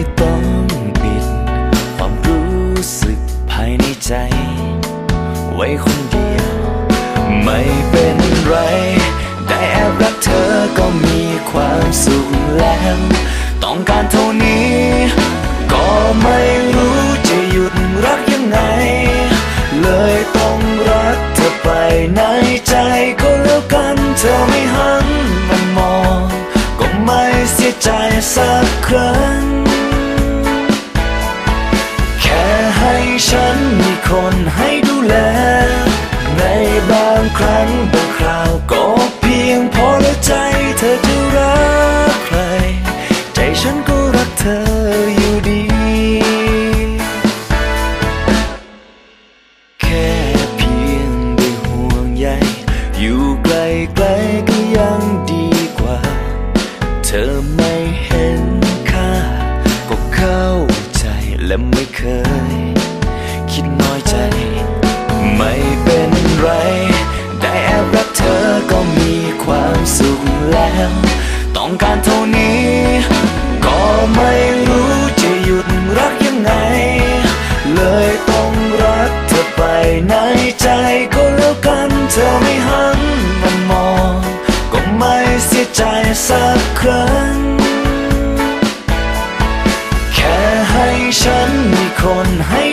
เลยต้องปิด ความรู้สึกภายในใจ ไว้คนเดียว ไม่เป็นไร ได้แอบรักเธอก็มีความสุขแล้ว ต้องการเท่านี้ ก็ไม่รู้จะหยุดรักยังไง เลยต้องรักเธอไปในใจก็แล้วกันเธอไม่หันมามอง ก็ไม่เสียใจสักครั้ง คนให้ดูแล ในบางครั้งบางคราวก็เพียงพอแล้วใจเธอจะรักใคร ใจฉันก็รักเธออยู่ดี แค่เพียงได้ห่วงใยอยู่ไกลไกลก็ยังดีกว่า เธอไม่เห็นค่าก็เข้าใจและไม่เคย ไม่ใจสักครั้ง แค่ให้ฉันมีคนให้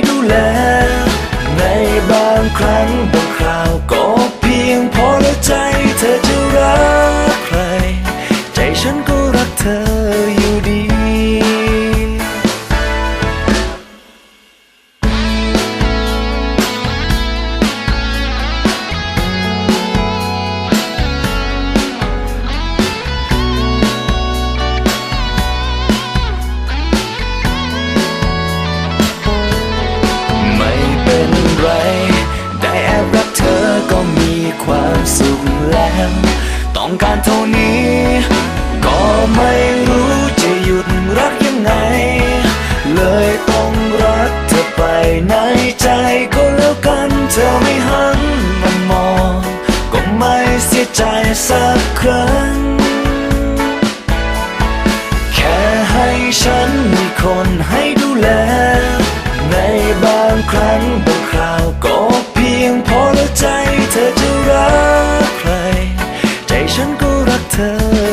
ขแล้วต้องการเท่านี้ ก็ไม่รู้จะหยุดรักยังไง เลยต้องรักเธอไปในใจก็แล้วกันเธอไม่หันมามอง ก็ไม่เสียใจสักครั้ง แค่ให้ฉันมีคนให้ดูแล ในบางครั้ง ฉันก็รักเธอ